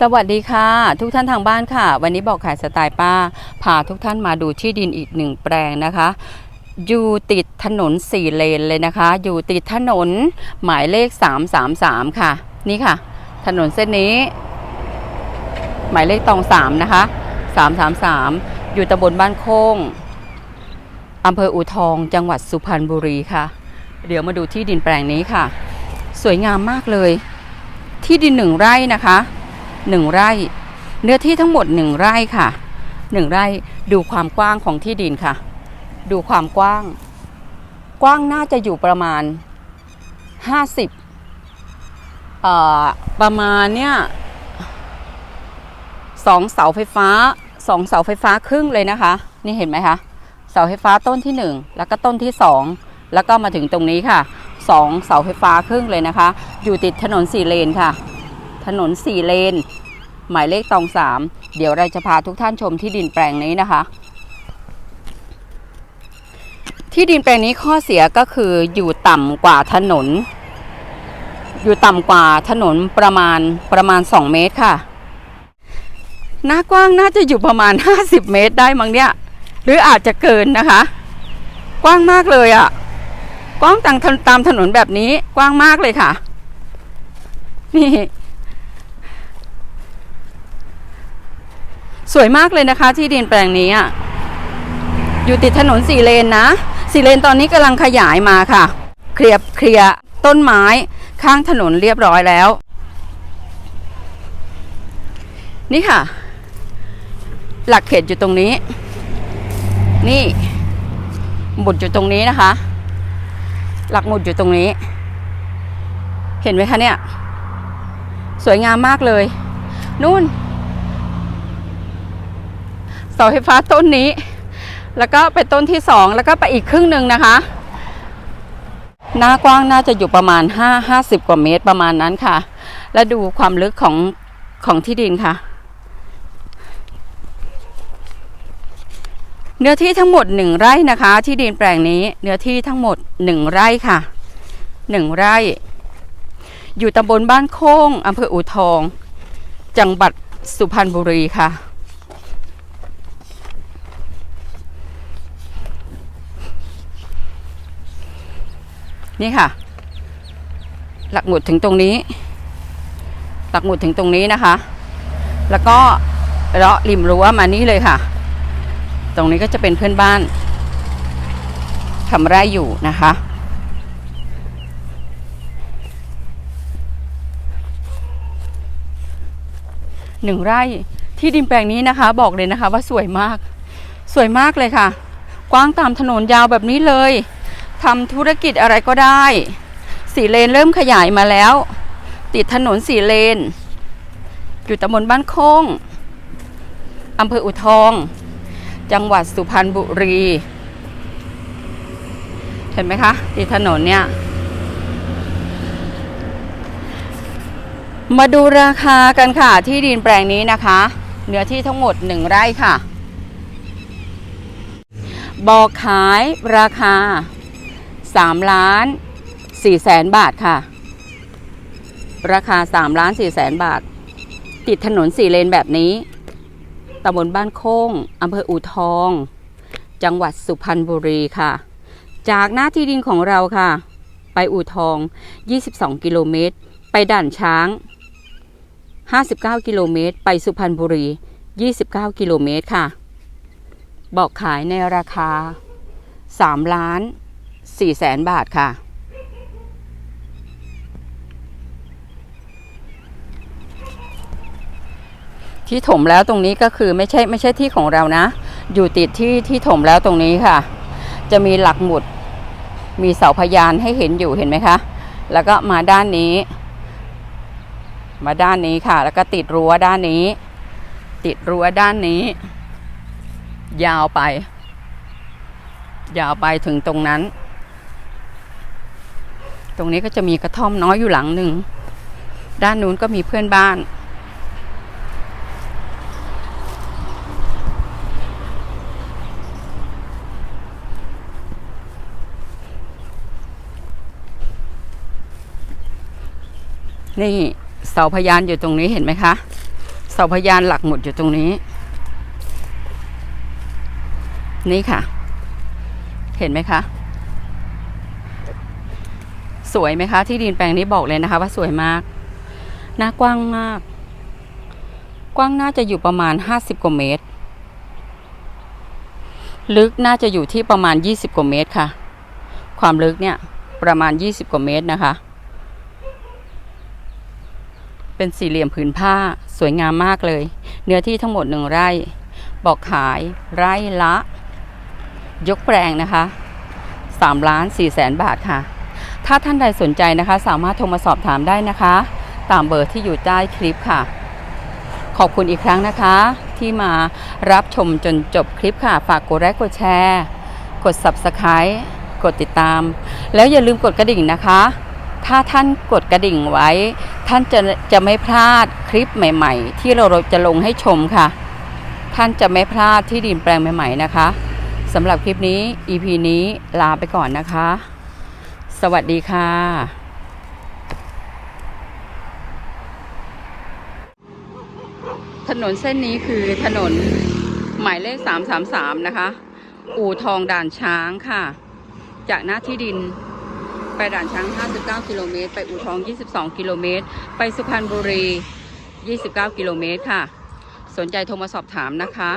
สวัสดีค่ะ ทุกท่านทางบ้านค่ะ วันนี้บอกขายสไตล์ป้าพาทุกท่านมาดูที่ดินอีกหนึ่งแปลงนะคะ อยู่ติดถนนสี่เลนเลยนะคะ อยู่ติดถนนหมายเลข 333 ค่ะ นี่ค่ะ ถนนเส้นนี้ หมายเลขตองสามนะคะ 333 อยู่ตำบลบ้านโค้งอำเภออูทองจังหวัดสุพรรณบุรีค่ะ เดี๋ยวมาดูที่ดินแปลงนี้ค่ะ สวยงามมากเลย ที่ดินหนึ่งไร่นะคะ หนึ่งไร่ เนื้อที่ทั้งหมดหนึ่งไร่ค่ะหนึ่งไร่ดูความกว้างของที่ดินค่ะ ดูความกว้าง กว้างน่าจะอยู่ประมาณ 50เอ่อประมาณเนี่ยสองเสาไฟฟ้าสองเสาไฟฟ้าครึ่งเลยนะคะ นี่เห็นไหมคะเสาไฟฟ้าต้นที่หนึ่งแล้วก็ต้นที่สองแล้วก็มาถึงตรงนี้ค่ะสองเสาไฟฟ้าครึ่งเลยนะคะ อยู่ติดถนนสี่เลนค่ะ ถนนสี่เลน หมายเลขตองสามเดี๋ยวเราจะพาทุกท่านชมที่ดินแปลงนี้นะคะ ที่ดินแปลงนี้ข้อเสียก็คืออยู่ต่ำกว่าถนน อยู่ต่ำกว่าถนนประมาณประมาณ 2 เมตรค่ะหน้ากว้างน่าจะอยู่ประมาณ 50 เมตรได้มั้งเนี่ย หรืออาจจะเกินนะคะ กว้างมากเลยอะ่ะ กว้างตามตามถนนแบบนี้กว้างมากเลยค่ะ นี่ สวยมากเลยนะคะที่ดินแปลงนี้อะอยู่ติดถนนสี่เลนนะสี่เลนตอนนี้กำลังขยายมาค่ะ เคลียร์เคลียร์ต้นไม้ข้างถนนเรียบร้อยแล้ว นี่ค่ะ หลักเขตอยู่ตรงนี้ นี่หมุดอยู่ตรงนี้นะคะ หลักหมุดอยู่ตรงนี้ เห็นไหมคะเนี่ย สวยงามมากเลย นู่น เสาไฟฟ้าต้นนี้ แล้วก็ไปต้นที่สองแล้วก็ไปอีกครึ่งหนึ่งนะคะ หน้ากว้างน่าจะอยู่ประมาณ 5 50 กว่าเมตรประมาณนั้นค่ะ และดูความลึกของของที่ดินค่ะ เนื้อที่ทั้งหมด 1 ไร่นะคะ ที่ดินแปลงนี้เนื้อที่ทั้งหมด 1 ไร่ค่ะ 1 ไร่ อยู่ตำบลบ้านโค้งอำเภออูทอง จังหวัดสุพรรณบุรีค่ะ นี่ค่ะ หลักหมุดถึงตรงนี้ หลักหมุดถึงตรงนี้นะคะ แล้วก็เลาะริมรั้วมานี่เลยค่ะ ตรงนี้ก็จะเป็นเพื่อนบ้านทำไร่อยู่นะคะหนึ่งไร่ที่ดินแปลงนี้นะคะ บอกเลยนะคะว่าสวยมาก สวยมากเลยค่ะ กว้างตามถนนยาวแบบนี้เลย ทำธุรกิจอะไรก็ได้สี่เลนเริ่มขยายมาแล้ว ติดถนนสี่เลน อยู่ตำบลบ้านโค้งอำเภออุทอง จังหวัดสุพรรณบุรี เห็นไหมคะติดถนนเนี่ย มาดูราคากันค่ะที่ดินแปลงนี้นะคะ เนื้อที่ทั้งหมด1ไร่ค่ะ บอกขายราคา 3ล้าน4แสนบาทค่ะ ราคา3ล้าน4แสนบาท ติดถนนสี่เลนแบบนี้ตำบลบ้านโค้งอำเภออูทอง จังหวัดสุพรรณบุรีค่ะ จากหน้าที่ดินของเราค่ะ ไปอูทอง 22 กิโลเมตร ไปด่านช้าง 59 กิโลเมตร ไปสุพรรณบุรี 29 กิโลเมตรค่ะ บอกขายในราคา 3 ล้าน 4แสนบาทค่ะ ที่ถมแล้วตรงนี้ก็คือไม่ใช่ไม่ใช่ที่ของเรานะ อยู่ติดที่ที่ถมแล้วตรงนี้ค่ะ จะมีหลักหมุด มีเสาพยานให้เห็นอยู่เห็นไหมคะ แล้วก็มาด้านนี้ มาด้านนี้ค่ะ แล้วก็ติดรั้วด้านนี้ ติดรั้วด้านนี้ ยาวไปยาวไปถึงตรงนั้น ตรงนี้ก็จะมีกระท่อมน้อยอยู่หลังหนึ่ง ด้านนู้นก็มีเพื่อนบ้าน นี่เสาพยานอยู่ตรงนี้เห็นไหมคะ เสาพยานหลักหมุดอยู่ตรงนี้ นี่ค่ะ เห็นไหมคะ สวยไหมคะ ที่ดินแปลงนี้บอกเลยนะคะ ว่าสวยมากหน้ากว้างมาก กว้างน่าจะอยู่ประมาณ50กว่าเมตร ลึกน่าจะอยู่ที่ประมาณ20กว่าเมตรค่ะ ความลึกเนี่ยประมาณ20กว่าเมตรนะคะ เป็นสี่เหลี่ยมผืนผ้าสวยงามมากเลย เนื้อที่ทั้งหมดหนึ่งไร่ บอกขายไร่ละ ยกแปลงนะคะ3ล้าน4แสนบาทค่ะ ถ้าท่านใดสนใจนะคะ สามารถโทรมาสอบถามได้นะคะ ตามเบอร์ที่อยู่ใต้คลิปค่ะ ขอบคุณอีกครั้งนะคะ ที่มารับชมจนจบคลิปค่ะ ฝากกดไลค์กดแชร์ กด Subscribe กดติดตาม แล้วอย่าลืมกดกระดิ่งนะคะ ถ้าท่านกดกระดิ่งไว้ ท่านจะจะไม่พลาดคลิปใหม่ ๆ ที่เราจะลงให้ชมค่ะ ท่านจะไม่พลาดที่ดินแปลงใหม่ ๆ นะคะสำหรับคลิปนี้ EP นี้ลาไปก่อนนะคะ สวัสดีค่ะถนนเส้นนี้คือถนนหมายเลข 333 นะคะ อู่ทองด่านช้างค่ะ จากหน้าที่ดินไปด่านช้าง 59 กิโลเมตร ไปอู่ทอง 22 กิโลเมตร ไปสุพรรณบุรี 29 กิโลเมตรค่ะ สนใจโทรมาสอบถามนะคะ